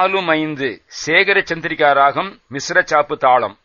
நாலும் ஐந்து. சேகர சந்திரிகா ராகம் மிஸ்ர சாப்பு தாளம்.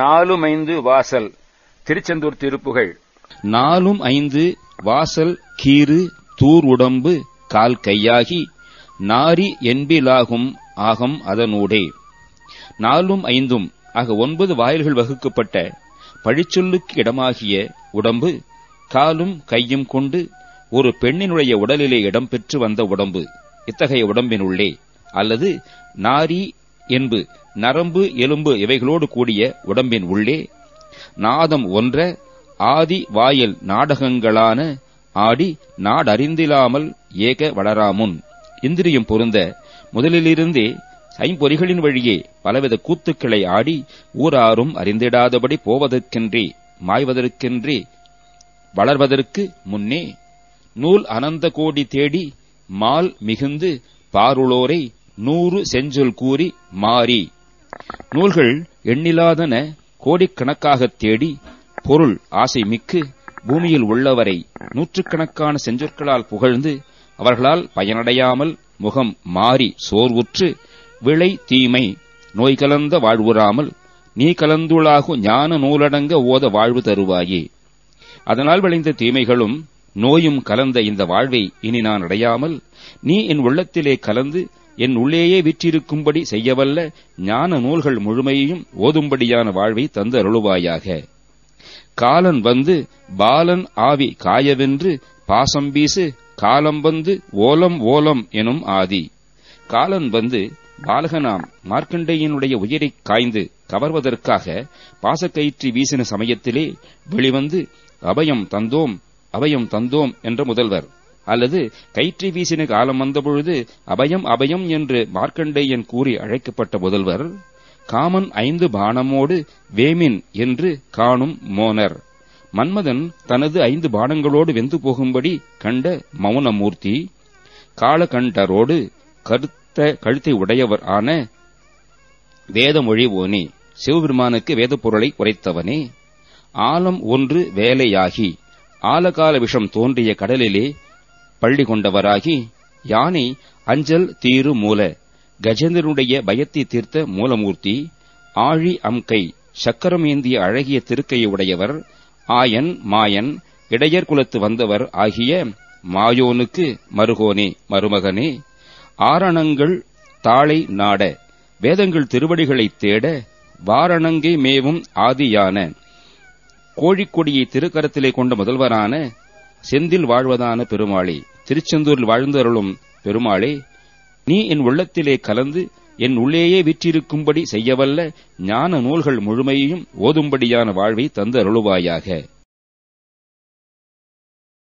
நாலும் ஐந்து வாசல். திருச்செந்தூர் திருப்புகள் நாலும் ஐந்து வாசல் கீறு தூர் உடம்பு கால் கையாகி நாரி என்பிலாகும் ஆகம் அதனூடே. நாலும் ஐந்தும் ஆக ஒன்பது வாயில்கள் வகுக்கப்பட்ட பழிச்சொல்லுக்கு இடமாகிய உடம்பு காலும் கையும் கொண்டு ஒரு பெண்ணினுடைய உடலிலே இடம்பெற்று வந்த உடம்பு இத்தகைய உடம்பினுள்ளே அல்லது நாரி என்பு நரம்பு எலும்பு இவைகளோடு கூடிய உடம்பின் உள்ளே நாதம் ஒன்ற ஆதி வாயில் நாடகங்களான ஆடி நாடறிந்திலாமல் ஏக வளராமுன். இந்திரியம் பொருந்த முதலிலிருந்தே ஐம்பொறிகளின் வழியே பலவித கூத்துக்களை ஆடி ஊராரும் அறிந்திடாதபடி போவதற்கென்றே மாய்வதற்கென்றே வளர்வதற்கு முன்னே நூல் அனந்த கோடி தேடி மால் மிகுந்து பாருளோரை நூறு செஞ்சொல் கூறி மாறி. நூல்கள் எண்ணிலாதன கோடிக்கணக்காகத் தேடி பொருள் ஆசை மிக்கு பூமியில் உள்ளவரை நூற்றுக்கணக்கான செஞ்சொற்களால் புகழ்ந்து அவர்களால் பயனடையாமல் முகம் மாறி சோர்வுற்று விளை தீமை நோய் கலந்த வாழ்வுறாமல் நீ கலந்துளாகு ஞான நூலடங்க ஓத வாழ்வு தருவாயே. அதனால் விளைந்த தீமைகளும் நோயும் கலந்த இந்த வாழ்வை இனி நான் அடையாமல் நீ என் உள்ளத்திலே கலந்து என் உள்ளேயே விற்றிருக்கும்படி செய்யவல்ல ஞான நூல்கள் முழுமையையும் ஓதும்படியான வாழ்வை தந்த அருளுவாயாக காலன் வந்து பாலன் ஆவி காயவென்று பாசம் வீசு காலம் வந்து ஓலம் ஓலம் எனும் ஆதி. காலன் வந்து பாலகனாம் மார்க்கண்டையனுடைய உயிரைக் காய்ந்து கவர்வதற்காக பாசக்கயிற்றி வீசின சமயத்திலே வெளிவந்து அபயம் தந்தோம் அபயம் தந்தோம் என்ற முதல்வர். அல்லது கயிற்றை வீசின காலம் வந்தபொழுது அபயம் அபயம் என்று மார்க்கண்டேயன் கூறி அழைக்கப்பட்ட முதல்வர் காமன் ஐந்து பானமோடு வேமின் என்று காணும் மோனர். மன்மதன் தனது ஐந்து பானங்களோடு வெந்து போகும்படி கண்ட மௌனமூர்த்தி காலகண்டரோடு கருத்த கழுத்தை உடையவர் ஆன வேதமொழிவோனே சிவபெருமானுக்கு வேத பொருளை உரைத்தவனே. ஆலம் ஒன்று வேலையாகி ஆலகால விஷம் தோன்றிய கடலிலே பள்ளி கொண்டவராகி யானை அஞ்சல் தீரு மூல கஜேந்திரனுடைய பயத்தை தீர்த்த மூலமூர்த்தி ஆழி அம்கை சக்கரம் ஏந்திய அழகிய திருக்கையை உடையவர் ஆயன் மாயன் இடையர் குலத்து வந்தவர் ஆகிய மாயோனுக்கு மருகோனே மருமகனே ஆரணங்கள் தாளை நாட வேதங்கள் திருவடிகளைத் தேட வாரணங்கை மேவும் ஆதியான கோழிக்கொடியை திருக்கரத்திலே கொண்ட முதல்வரான செந்தில் வாழ்வதான பெருமாளே திருச்செந்தூரில் வாழ்ந்தருளும் பெருமாளே நீ என் உள்ளத்திலே கலந்து என் உள்ளேயே விற்றிருக்கும்படி செய்யவல்ல ஞான நூல்கள் முழுமையையும் ஓதும்படியான வாழ்வை தந்து அருளுவாயாக